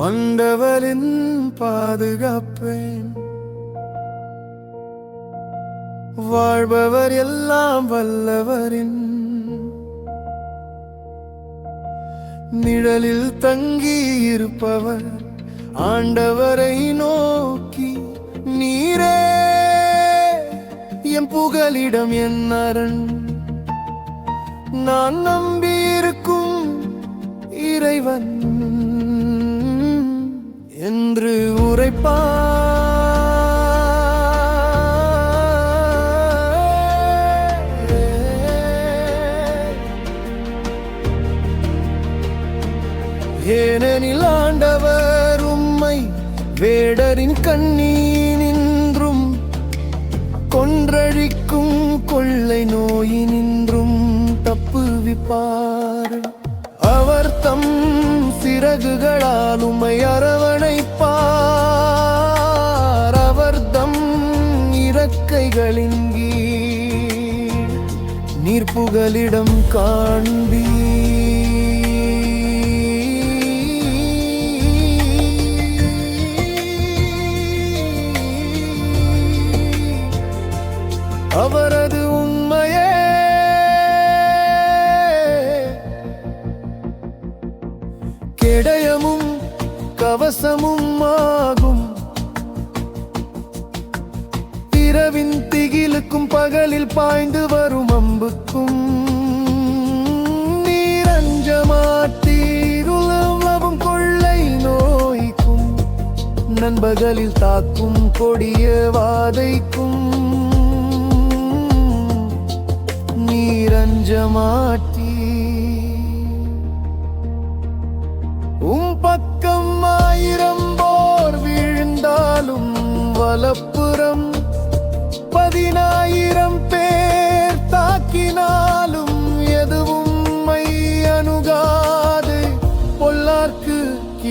ஆண்டவரின் பாதுகாப்பேன். வாழ்பவர் எல்லாம் வல்லவரின். நிழலில் தங்கி இருப்பவர் ஆண்டவரை நோக்கி நீரே. என் புகலிடம் என் அரண். நான் நம்பியிருக்கும் இறைவன். என்று உரைப்பார். ஏனெனில் ஆண்டவர் உம்மை வேடரின் கண்ணீனின்றும் கொன்றழிக்கும் கொள்ளை நோயினின்றும் தப்புவிப்பார். அவர் தம் சிறகுகளால் உமை அரவணைப்பார். அவர்தம் இறக்கைகளின் கீழ் நீர்ப்புகலிடம் காண்பீ அவரது உண்மையே கேடயமும் கவசமும் ஆகும். இரவின் திகிலுக்கும் பகலில் பாய்ந்து வரும் அம்புக்கும். நீரஞ்சமாட்டீருளவும் கொள்ளை நோய்க்கும். நண்பகலில் தாக்கும் கொடிய வாதைக்கும். நீரஞ்சமாட்டி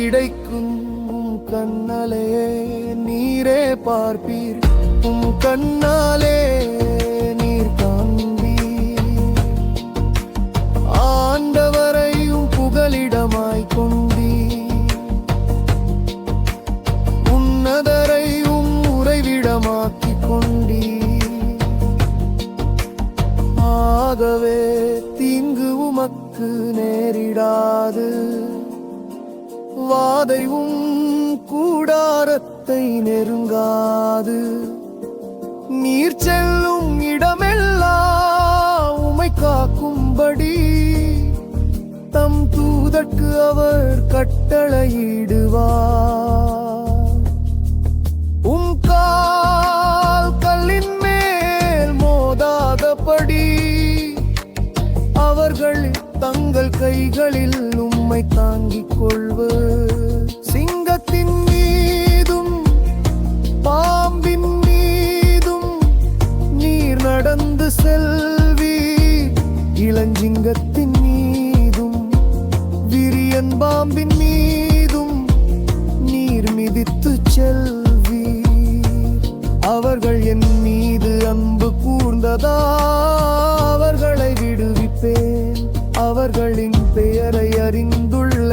கிடைக்கும் உம் கண்ணாலே நீரே பார்ப்பீர். உம் கண்ணாலே நீர் காண்பீர். ஆண்டவரையும் புகலிடமாய் கொண்டீ உன்னதரையும் உறைவிடமாக்கிக் கொண்டீ ஆகவே தீங்கு உமக்கு நேரிடாது. வாதைவும் கூடாரத்தை நெருங்காது. நீர் செல்லும் இடமெல்லாம் உமை காக்கும்படி தம் தூதற்கு அவர் கட்டளையிடுவார். உம் கால் கல்லின் மேல் மோதாதபடி அவர்கள் தங்கள் கைகளில் உம்மை தாங்கிக் கொள்வு. சிங்கத்தின் மீதும் பாம்பின் மீதும் நீர் நடந்து செல்வி இளஞ்சிங்கத்தின் மீதும் விரியன் பாம்பின் மீதும் நீர் மிதித்து செல்வி அவர்கள் என் மீது அன்பு கூர்ந்ததா? அவர்களை விடுவிப்பேன். அவர்களின்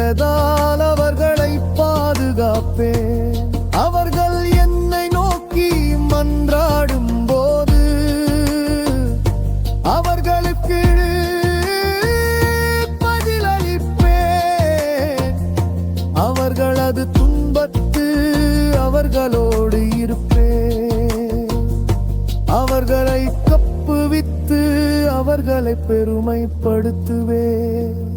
அறிந்துள்ளதால் அவர்களை பாதுகாப்பேன். அவர்கள் என்னை நோக்கி மன்றாடும் போது அவர்களுக்கு பதிலளிப்பேன். அவர்களது துன்பத்து அவர்களோடு இருப்பேன். அவர்களை கப்புவித்து அவர்களை பெருமைப்படுத்துவேன்.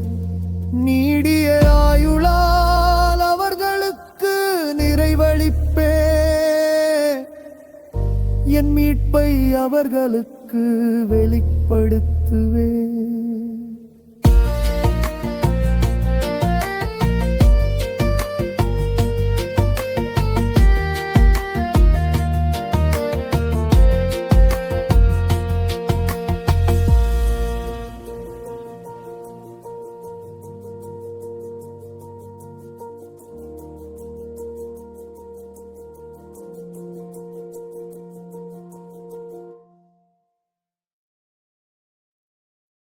நீடிய ஆயுளால் அவர்களுக்கு நிறைவழிப்பே என் மீட்பை அவர்களுக்கு வெளிப்படுத்துவேன்